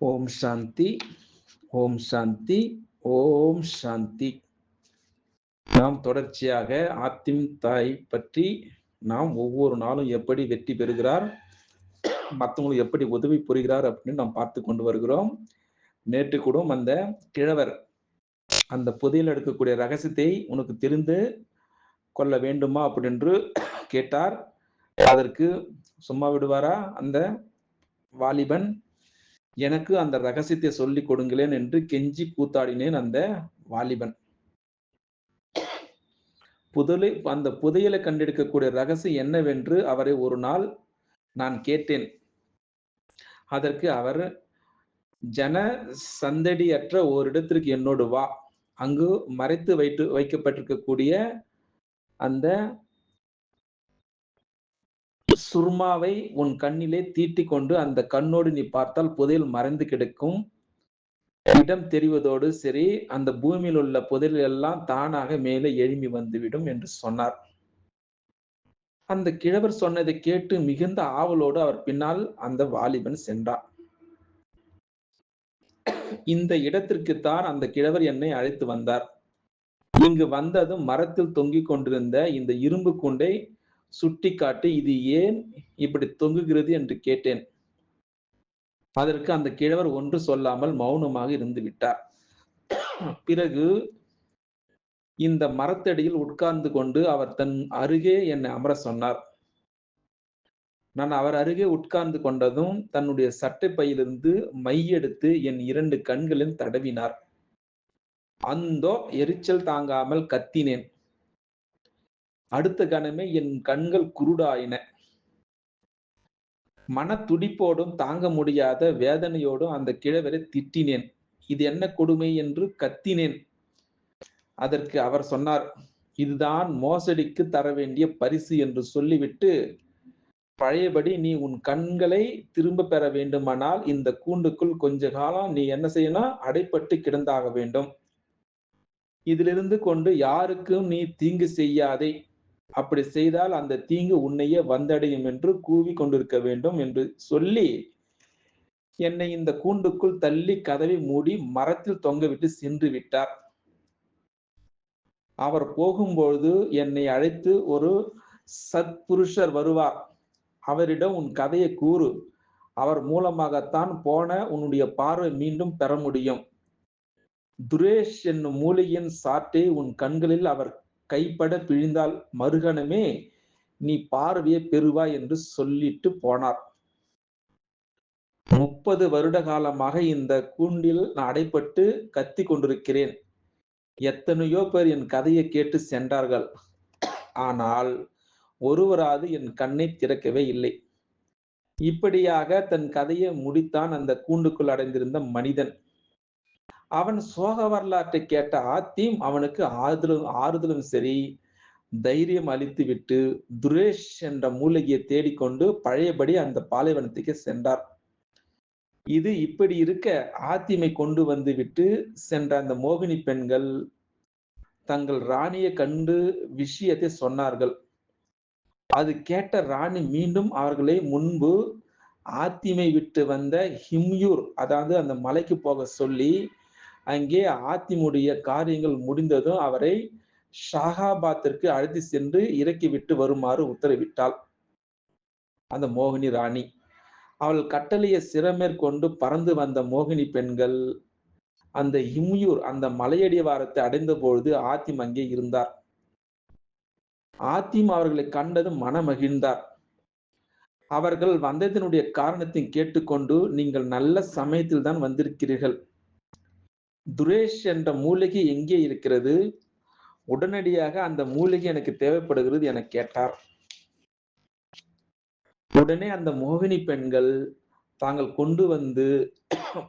ஓம் சாந்தி ஓம் சாந்தி ஓம் சாந்தி. நாம் தொடர்ச்சியாக ஆத்திம் தாய் பற்றி நாம் ஒவ்வொரு நாளும் எப்படி வெற்றி பெறுகிறார் மற்றவங்களுக்கு எப்படி உதவி புரிகிறார் அப்படின்னு நாம் பார்த்து கொண்டு வருகிறோம். நேற்று கூட அந்த கிழவர் அந்த புதையில் எடுக்கக்கூடிய ரகசியத்தை உனக்கு தெரிந்து கொள்ள வேண்டுமா அப்படின்று கேட்டார். அதற்கு சும்மா விடுவாரா அந்த வாலிபன்? எனக்கு அந்த ரகசியத்தை சொல்லி கொடுங்களேன் என்று கெஞ்சி கூத்தாடினேன் அந்த வாலிபன். புதலை அந்த புதையலை கண்டெடுக்கக்கூடிய ரகசியம் என்னவென்று அவரை ஒரு நாள் நான் கேட்டேன். அதற்கு அவர் ஜன சந்தடியற்ற ஓரிடத்திற்கு என்னோடு வா. அங்கு மறைத்து வைத்து வைக்கப்பட்டிருக்கக்கூடிய அந்த சுர்மாவை உன் கண்ணிலே தீட்டிக் கொண்டு அந்த கண்ணோடு நீ பார்த்தால் புதையல் மறைந்து கிடக்கும். இடம் தெரிவதோடு சரி அந்த பூமியில் உள்ள புதையல் எல்லாம் தானாக மேலே எழும்பி வந்துவிடும் என்று சொன்னார். அந்த கிழவர் சொன்னதை கேட்டு மிகுந்த ஆவலோடு அவர் பின்னால் அந்த வாலிபன் சென்றார். இந்த இடத்திற்குத்தான் அந்த கிழவர் என்னை அழைத்து வந்தார். இங்கு வந்ததும் மரத்தில் தொங்கிக் கொண்டிருந்த இந்த இரும்பு குண்டை சுட்டிக்காட்டி இது ஏன் இப்படி தொங்குகிறது என்று கேட்டேன். அதற்கு அந்த கிழவர் ஒன்று சொல்லாமல் மௌனமாக இருந்து விட்டார். பிறகு இந்த மரத்தடியில் உட்கார்ந்து கொண்டு அவர் தன் அருகே என்னை அமர சொன்னார். நான் அவர் அருகே உட்கார்ந்து கொண்டதும் தன்னுடைய சட்டை பையிலிருந்து மையெடுத்து என் இரண்டு கண்களில் தடவினார். அந்தோ எரிச்சல் தாங்காமல் கத்தினேன். அடுத்த கணமே என் கண்கள் குருடாயின. மன துடிப்போடும் தாங்க முடியாத வேதனையோடும் அந்த கிழவரை திட்டினேன். இது என்ன கொடுமை என்று கத்தினேன். அதற்கு அவர் சொன்னார் இதுதான் மோசடிக்கு தர வேண்டிய பரிசு என்று சொல்லிவிட்டு பழையபடி நீ உன் கண்களை திரும்ப பெற வேண்டுமானால் இந்த கூண்டுக்குள் கொஞ்ச காலம் நீ என்ன செய்யணும் அடைப்பட்டு கிடந்தாக வேண்டும். இதிலிருந்து கொண்டு யாருக்கும் நீ தீங்கு செய்யாதே. அப்படி செய்தால் அந்த தீங்கு உன்னையே வந்தடையும் என்று கூவி கொண்டிருக்க வேண்டும் என்று சொல்லி என்னை இந்த கூண்டுக்குள் தள்ளி கதவை மூடி மரத்தில் தொங்கவிட்டு சென்று விட்டார். அவர் போகும்பொழுது என்னை அழைத்து ஒரு சத்புருஷர் வருவார். அவரிடம் உன் கதையை கூறு. அவர் மூலமாகத்தான் போன உன்னுடைய பார்வை மீண்டும் பெற முடியும். துரேஷ் என்னும் மூலியின் சாட்டை உன் கண்களில் அவர் கைப்பட பிழிந்தால் மறுகணமே நீ பார்வையை பெறுவாய் என்று சொல்லிட்டு போனார். முப்பது வருட காலமாக இந்த கூண்டில் நான் அடைப்பட்டு கத்தி கொண்டிருக்கிறேன். எத்தனையோ பேர் என் கதையை கேட்டு சென்றார்கள். ஆனால் ஒருவராது என் கண்ணை திறக்கவே இல்லை. இப்படியாக தன் கதையை முடித்தான் அந்த கூண்டுக்குள் அடைந்திருந்த மனிதன். அவன் சோக வரலாற்றை கேட்ட ஆத்தியும் அவனுக்கு ஆறுதலும் ஆறுதலும் சரி. தைரியம் அளித்து விட்டு துரேஷ் என்ற மூலிகையை தேடிக்கொண்டு பழையபடி அந்த பாலைவனத்துக்கு சென்றார். இது இப்படி இருக்க ஆத்திமை கொண்டு வந்து விட்டு சென்ற அந்த மோகினி பெண்கள் தங்கள் ராணியை கண்டு விஷயத்தை சொன்னார்கள். அது கேட்ட ராணி மீண்டும் அவர்களை முன்பு ஆத்திமை விட்டு வந்த ஹிம்யூர் அதாவது அந்த மலைக்கு போக சொல்லி அங்கே ஆத்திமுடைய காரியங்கள் முடிந்ததும் அவரை ஷாகாபாத்திற்கு அழைத்து சென்று இறக்கி விட்டு வருமாறு உத்தரவிட்டாள். அந்த மோகினி ராணி. அவள் கட்டளையை சிறமேற்கொண்டு பறந்து வந்த மோகினி பெண்கள் அந்த இம்யூர் அந்த மலையடிவாரத்தை அடைந்த பொழுது ஆத்திம் அங்கே இருந்தார். ஆத்திம் அவர்களை கண்டதும் மனமகிழ்ந்தார். அவர்கள் வந்ததினுடைய காரணத்தை கேட்டுக்கொண்டு நீங்கள் நல்ல சமயத்தில் தான் வந்திருக்கிறீர்கள். துரேஷ் என்ற மூலிகை எங்கே இருக்கிறது? உடனடியாக அந்த மூலிகை எனக்கு தேவைப்படுகிறது என கேட்டார். உடனே அந்த மோகினி பெண்கள் தாங்கள் கொண்டு வந்து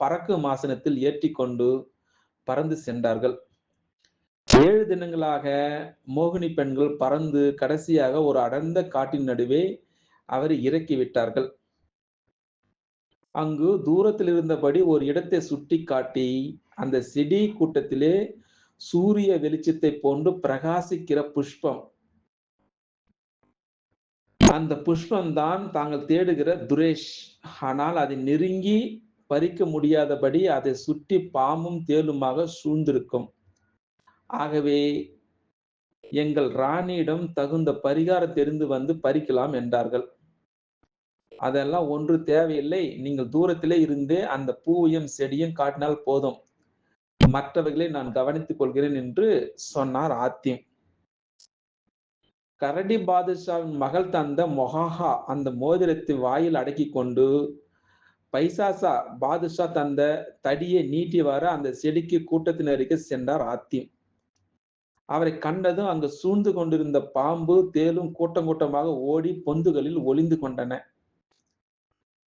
பறக்கு மாசனத்தில் ஏற்றிக்கொண்டு பறந்து சென்றார்கள். ஏழு தினங்களாக மோகினி பெண்கள் பறந்து கடைசியாக ஒரு அடர்ந்த காட்டின் நடுவே அவர் இறக்கி விட்டார்கள். அங்கு தூரத்தில் இருந்தபடி ஒரு இடத்தை சுட்டி காட்டி அந்த செடி கூட்டத்திலே சூரிய வெளிச்சத்தை போன்று பிரகாசிக்கிற புஷ்பம். அந்த புஷ்பம் தான் தாங்கள் தேடுகிற துரேஷ். ஆனால் அதை நெருங்கி பறிக்க முடியாதபடி அதை சுற்றி பாம்பும் தேளுமாக சூழ்ந்திருக்கும். ஆகவே எங்கள் ராணியிடம் தகுந்த பரிகாரம் தெரிந்து வந்து பறிக்கலாம் என்றார்கள். அதெல்லாம் ஒன்று தேவையில்லை. நீங்கள் தூரத்திலே இருந்தே அந்த பூவையும் செடியும் காட்டினால் போதும். மற்றவர்களை நான் கவனித்துக் கொள்கிறேன் என்று சொன்னார் ஆத்தியம் கரடி பாதுஷாவின் மகள் தந்த மொஹாஹா அந்த மோதிரத்தை வாயில் அடக்கி கொண்டு பைசாசா பாதுஷா தந்த தடியை நீட்டி வர அந்த செடிக்கு கூட்டத்தினருக்கு சென்றார் ஆத்தியம் அவரை கண்டதும் அங்கு சூழ்ந்து கொண்டிருந்த பாம்பு தேலும் கூட்டம் கூட்டமாக ஓடி பொந்துகளில் ஒளிந்து கொண்டன.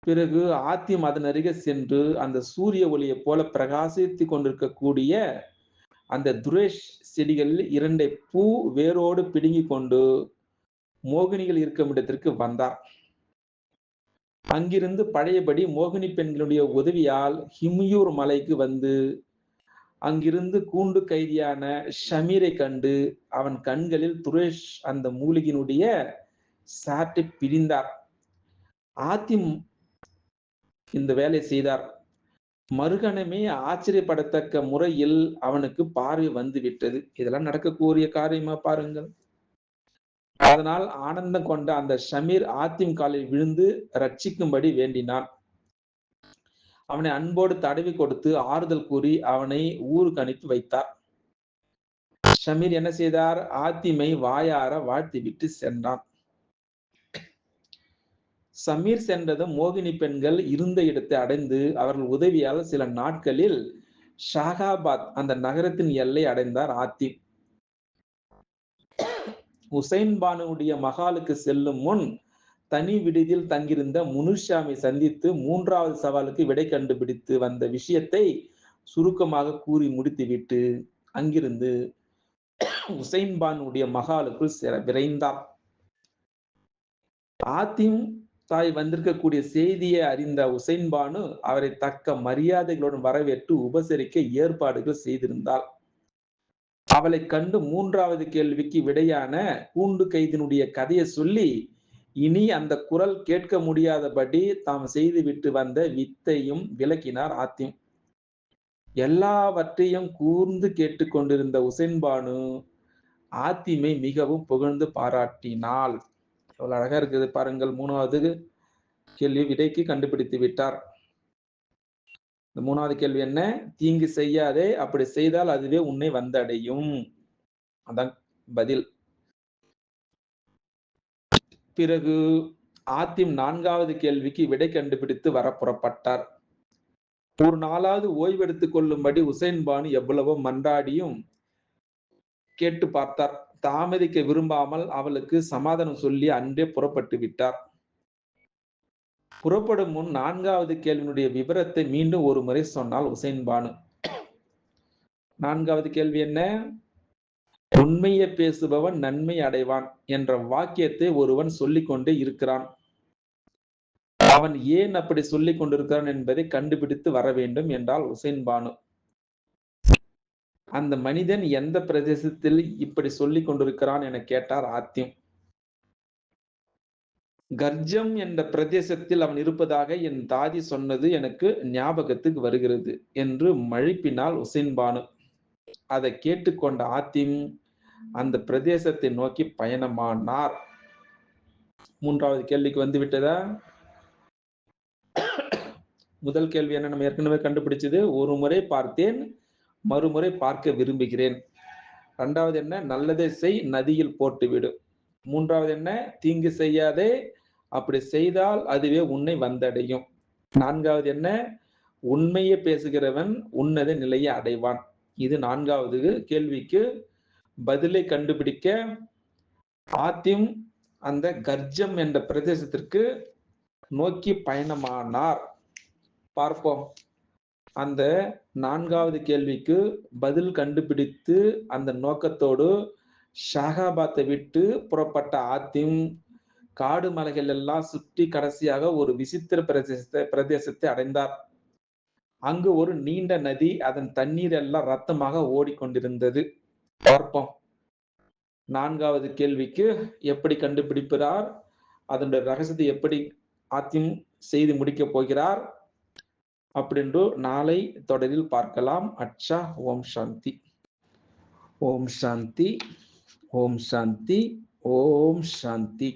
பிறகு ஆத்தியம் அதன் அருகே சென்று அந்த சூரிய ஒளியை போல பிரகாசித்து கொண்டிருக்கக்கூடிய அந்த துரேஷ் செடிகளில் இரண்டை பூ வேரோடு பிடுங்கி கொண்டு மோகினிகள் இருக்கும் இடத்திற்கு வந்தார். அங்கிருந்து பழையபடி மோகினி பெண்களுடைய உதவியால் ஹிம்யூர் மலைக்கு வந்து அங்கிருந்து கூண்டு கைதியான ஷமீரை கண்டு அவன் கண்களில் துரேஷ் அந்த மூலிகையினுடைய சாட்டை பிரிந்தார். ஆத்திம் இந்த வேலை செய்தார். மறுகணமே ஆச்சரியப்படத்தக்க முறையில் அவனுக்கு பார்வை வந்து விட்டது இதெல்லாம் நடக்கக்கூடிய காரியமா பாருங்கள். அதனால் ஆனந்தம் கொண்ட அந்த ஷமீர் ஆத்திம் காலில் விழுந்து ரட்சிக்கும்படி வேண்டினான். அவனை அன்போடு தடவி கொடுத்து ஆறுதல் கூறி அவனை ஊருக்கு அனுப்பி வைத்தார். ஷமீர் என்ன செய்தார்? ஆத்திமை வாயார வாழ்த்தி விட்டு சென்றான். சமீர் சென்றதும் மோகினி பெண்கள் இருந்த இடத்தை அடைந்து அவர்கள் உதவியால் சில நாட்களில் ஷாகாபாத் அந்த நகரத்தின் எல்லை அடைந்தார் ஆத்திம் ஹுசைன் பானுடைய மகாலுக்கு செல்லும் முன் தனி விடுதியில் தங்கியிருந்த முனுஷாமை சந்தித்து மூன்றாவது சவாலுக்கு விடை கண்டுபிடித்து வந்த விஷயத்தை சுருக்கமாக கூறி முடித்துவிட்டு அங்கிருந்து உசைன் பானுடைய மகாலுக்குள் விரைந்தார். ஆத்திம் தாய் வந்திருக்கக்கூடிய செய்தியை அறிந்த உசைன் பானு அவரை தக்க மரியாதைகளுடன் வரவேற்று உபசரிக்க ஏற்பாடுகள் செய்திருந்தாள். அவளை கண்டு மூன்றாவது கேள்விக்கு விடையான கூண்டு கைதினுடைய கதையை சொல்லி இனி அந்த குரல் கேட்க முடியாதபடி தாம் செய்துவிட்டு வந்த வித்தையும் விளக்கினார் ஆத்திம். எல்லாவற்றையும் கூர்ந்து கேட்டுக்கொண்டிருந்த உசைன் பானு ஆத்திமை மிகவும் புகழ்ந்து பாராட்டினாள். எவ்வளவு அழகா இருக்குது பாருங்கள். மூணாவது கேள்வி விடைக்கு கண்டுபிடித்து விட்டார். இந்த மூணாவது கேள்வி என்ன? தீங்கு செய்யாதே அப்படி செய்தால் அதுவே உன்னை வந்தடையும். அதான் பதில். பிறகு ஆத்திம் நான்காவது கேள்விக்கு விடை கண்டுபிடித்து வர புறப்பட்டார். ஒரு நாளாவது ஓய்வெடுத்துக் கொள்ளும்படி உசைன் பானு எவ்வளவோ மன்றாடியும் கேட்டு பார்த்தார். தாமதிக்க விரும்பாமல் அவளுக்கு சமாதானம் சொல்லி அன்றே புறப்பட்டு விட்டார். புறப்படும் முன் நான்காவது கேள்வியினுடைய விவரத்தை மீண்டும் ஒரு முறை சொன்னால் உசைன் பானு. நான்காவது கேள்வி என்ன? உண்மையை பேசுபவன் நன்மை அடைவான் என்ற வாக்கியத்தை ஒருவன் சொல்லிக்கொண்டே இருக்கிறான். அவன் ஏன் அப்படி சொல்லிக் கொண்டிருக்கிறான் என்பதை கண்டுபிடித்து வர வேண்டும் என்றால் உசைன் பானு. அந்த மனிதன் எந்த பிரதேசத்தில் இப்படி சொல்லிக் கொண்டிருக்கிறான் என கேட்டார் ஆத்தியம். கர்ஜம் என்ற பிரதேசத்தில் அவன் இருப்பதாக என் தாதி சொன்னது எனக்கு ஞாபகத்துக்கு வருகிறது என்று மழுப்பினால் உசைன் பானு அதை கேட்டுக்கொண்ட ஆத்திம் அந்த பிரதேசத்தை நோக்கி பயணமானார். மூன்றாவது கேள்விக்கு வந்து விட்டதா? முதல் கேள்வி என்ன? நம்ம ஏற்கனவே கண்டுபிடிச்சது. ஒரு முறை பார்த்தேன். மறுமுறை பார்க்க விரும்புகிறேன். ரெண்டாவது என்ன? நல்லதை செய் நதியில் போட்டுவிடு. மூன்றாவது என்ன? தீங்கு செய்யாதே அப்படி செய்தால் அதுவே உன்னை வந்தடையும். நான்காவது என்ன? உண்மையை பேசுகிறவன் உன்னத நிலையை அடைவான். இது நான்காவது கேள்விக்கு பதிலை கண்டுபிடிக்க ஆத்திம் அந்த கர்ஜம் என்ற பிரதேசத்திற்கு நோக்கி பயணமானார். பார்ப்போம். அந்த நான்காவது கேள்விக்கு பதில் கண்டுபிடித்து அந்த நோக்கத்தோடு ஷாகாபாத்தை விட்டு புறப்பட்ட ஆத்திம் காடு மலைகள் எல்லாம் சுற்றி கடைசியாக ஒரு விசித்திர பிரதேசத்தை பிரதேசத்தை அடைந்தார். அங்கு ஒரு நீண்ட நதி அதன் தண்ணீர் எல்லாம் ரத்தமாக ஓடிக்கொண்டிருந்தது. பார்ப்போம். நான்காவது கேள்விக்கு எப்படி கண்டுபிடிப்பார் அதனுடைய ரகசியத்தை எப்படி ஆத்தியம் செய்து முடிக்கப் போகிறார்? அப்படின்றோ நாளை தொடரில் பார்க்கலாம். அச்சா ஓம் சாந்தி. ஓம் சாந்தி ஓம் சாந்தி ஓம் சாந்தி.